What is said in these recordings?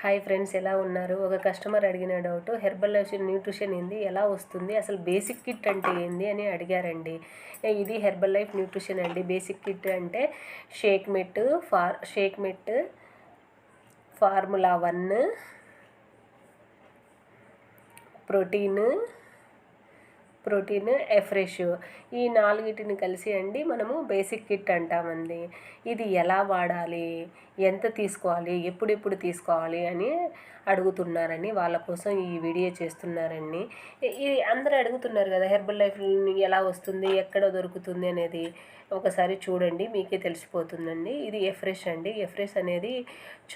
Hi friends ఎలా ఉన్నారు? ఒక కస్టమర్ అడిగిన డౌట్ హెర్బల్ న్యూట్రిషన్ ఏంది? ఎలా వస్తుంది? అసలు బేసిక్ కిట్ అంటే ఏంది? అని అడిగారండి. ఇది హెర్బల్ లైఫ్ న్యూట్రిషన్ అండి. బేసిక్ కిట్ అంటే షేక్ మిట్ ఫార్ shake మిట్ formula one protein protein afresh ఈ నాలుగిటిని కలిసి అండి మనము బేసిక్ కిట్ అంటామండి. ఇది ఎలా వాడాలి? ఎంత తీసుకోవాలి? ఎప్పుడెప్పుడు తీసుకోవాలి? అని అడుగుతున్నారని వాళ్ళ కోసం ఈ వీడియో చేస్తున్నారండి. ఇది అందరూ అడుగుతున్నారు కదా హెర్బల్ లైఫ్ ఎలా వస్తుంది? ఎక్కడ దొరుకుతుంది అనేది ఒకసారి చూడండి మీకే తెలిసిపోతుందండి. ఇది ఎఫ్రెష్ అండి. ఎఫ్రెష్ అనేది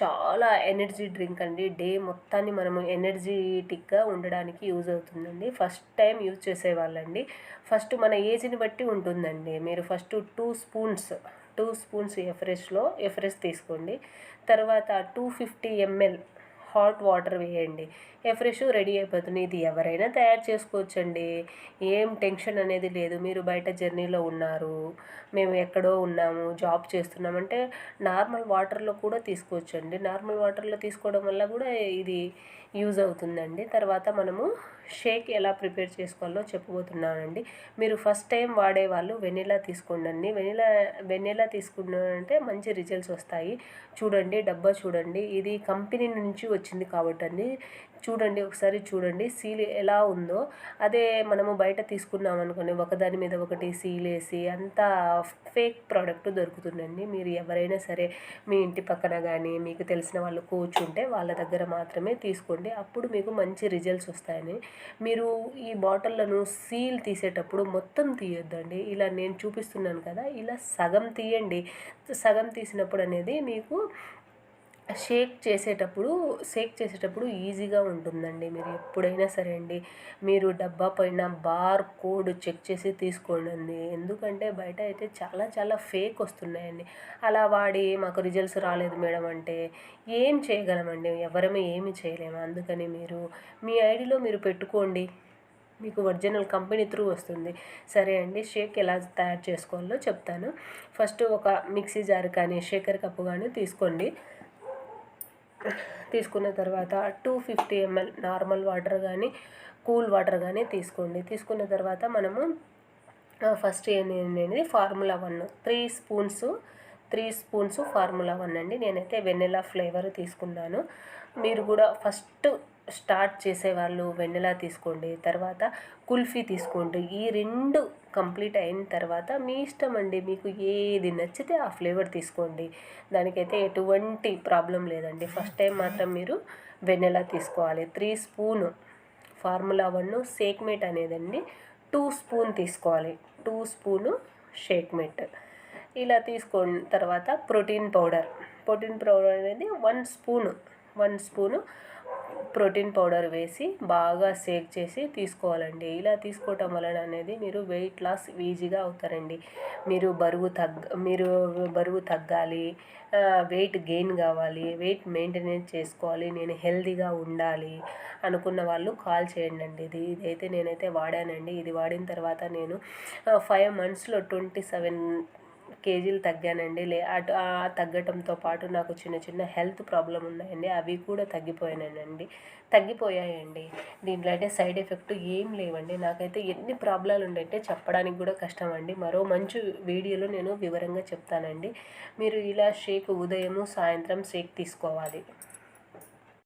చాలా ఎనర్జీ డ్రింక్ అండి. డే మొత్తాన్ని మనము ఎనర్జీటిక్గా ఉండడానికి యూజ్ అవుతుందండి. ఫస్ట్ టైం యూజ్ వాళ్ళండి ఫస్ట్ మన ఏజ్ని బట్టి ఉంటుందండి. మీరు first two spoons two spoons ఎఫ్రెష్లో afresh తీసుకోండి. తర్వాత two fifty ML hot water వేయండి. ఫ్రెష్ రెడీ అయిపోతుంది. ఇది ఎవరైనా తయారు చేసుకోవచ్చండి. ఏం టెన్షన్ అనేది లేదు. మీరు బయట జర్నీలో ఉన్నారు. మేము ఎక్కడో ఉన్నాము. జాబ్ చేస్తున్నామంటే నార్మల్ వాటర్లో కూడా తీసుకోవచ్చండి. నార్మల్ వాటర్లో తీసుకోవడం వల్ల కూడా ఇది యూజ్ అవుతుందండి. తర్వాత మనము షేక్ ఎలా ప్రిపేర్ చేసుకోవాలో చెప్పబోతున్నానండి. మీరు ఫస్ట్ టైం వాడే వాళ్ళు వెనిలా తీసుకోండి వెనిలా వెనిలా తీసుకున్నారంటే మంచి రిజల్ట్స్ వస్తాయి. చూడండి డబ్బా చూడండి. ఇది కంపెనీ నుంచి వచ్చింది కాబట్టి అండి చూడండి ఒకసారి చూడండి. సీల్ ఎలా ఉందో. అదే మనము బయట తీసుకున్నాం అనుకోండి ఒకదాని మీద ఒకటి సీల్ వేసి అంతా ఫేక్ ప్రోడక్ట్ దొరుకుతుందండి. మీరు ఎవరైనా సరే మీ ఇంటి పక్కన కానీ మీకు తెలిసిన వాళ్ళు కూర్చుంటే వాళ్ళ దగ్గర మాత్రమే తీసుకోండి. అప్పుడు మీకు మంచి రిజల్ట్స్ వస్తాయని. మీరు ఈ బాటిల్లను సీల్ తీసేటప్పుడు మొత్తం తీయొద్దండి. ఇలా నేను చూపిస్తున్నాను కదా ఇలా సగం తీయండి. సగం తీసినప్పుడు అనేది మీకు షేక్ చేసేటప్పుడు షేక్ చేసేటప్పుడు ఈజీగా ఉంటుందండి. మీరు ఎప్పుడైనా సరే అండి మీరు డబ్బా పైన బార్ కోడ్ చెక్ చేసి తీసుకోండి. ఎందుకంటే బయట అయితే చాలా చాలా ఫేక్ వస్తున్నాయండి. అలా వాడి మాకు రిజల్ట్స్ రాలేదు మేడం అంటే ఏం చేయగలమండి? ఎవరమే ఏమి చేయలేము. అందుకని మీరు మీ ఐడిలో మీరు పెట్టుకోండి. మీకు ఒరిజినల్ కంపెనీ త్రూ వస్తుంది. సరే అండి షేక్ ఎలా తయారు చేసుకోవాలో చెప్తాను. ఫస్ట్ ఒక మిక్సీ జార్ కానీ షేకర్ కప్పు కానీ తీసుకోండి. తీసుకున్న తర్వాత two fifty ML normal water కానీ కూల్ వాటర్ కానీ తీసుకోండి. తీసుకున్న తర్వాత మనము ఫస్ట్ అనేది formula one three spoons three spoons formula one అండి. నేనైతే వెన్నెలా ఫ్లేవర్ తీసుకున్నాను. మీరు కూడా ఫస్ట్ స్టార్ట్ చేసేవాళ్ళు వెన్నెలా తీసుకోండి. తర్వాత కుల్ఫీ తీసుకోండి. ఈ రెండు కంప్లీట్ అయిన తర్వాత మీ ఇష్టం అండి. మీకు ఏది నచ్చితే ఆ ఫ్లేవర్ తీసుకోండి. దానికైతే ఎటువంటి ప్రాబ్లం లేదండి. ఫస్ట్ టైం మాత్రం మీరు వెన్నెలా తీసుకోవాలి. Three spoon formula one shakemate అనేదండి. Two spoon తీసుకోవాలి. టూ స్పూను షేక్మేట్ ఇలా తీసుకున్న తర్వాత ప్రోటీన్ పౌడర్. ప్రోటీన్ పౌడర్ అనేది one spoon one spoon protein powder వేసి బాగా షేక్ చేసి తీసుకోవాలండి. ఇలా తీసుకోవటం వలన అనేది మీరు వెయిట్ లాస్ ఈజీగా అవుతారండి. మీరు బరువు తగ్గ మీరు బరువు తగ్గాలి వెయిట్ గెయిన్ కావాలి వెయిట్ మెయింటెనెన్స్ చేసుకోవాలి నేను హెల్దీగా ఉండాలి అనుకున్న వాళ్ళు కాల్ చేయండి అండి ఇది ఇదైతే నేనైతే వాడానండి. ఇది వాడిన తర్వాత నేను ఫైవ్ మంత్స్లో ట్వంటీ సెవెన్ కేజీలు తగ్గానండి. లే అటు తగ్గటంతో పాటు నాకు చిన్న చిన్న హెల్త్ ప్రాబ్లం ఉన్నాయండి. అవి కూడా తగ్గిపోయానండి. తగ్గిపోయాయండి. దీంట్లో అయితే సైడ్ ఎఫెక్ట్ ఏం లేవండి. నాకైతే ఎన్ని ప్రాబ్లాలు ఉన్నాయంటే చెప్పడానికి కూడా కష్టం అండి మరో మంచి వీడియోలో నేను వివరంగా చెప్తానండి. మీరు ఇలా షేక్ ఉదయము సాయంత్రం షేక్ తీసుకోవాలి.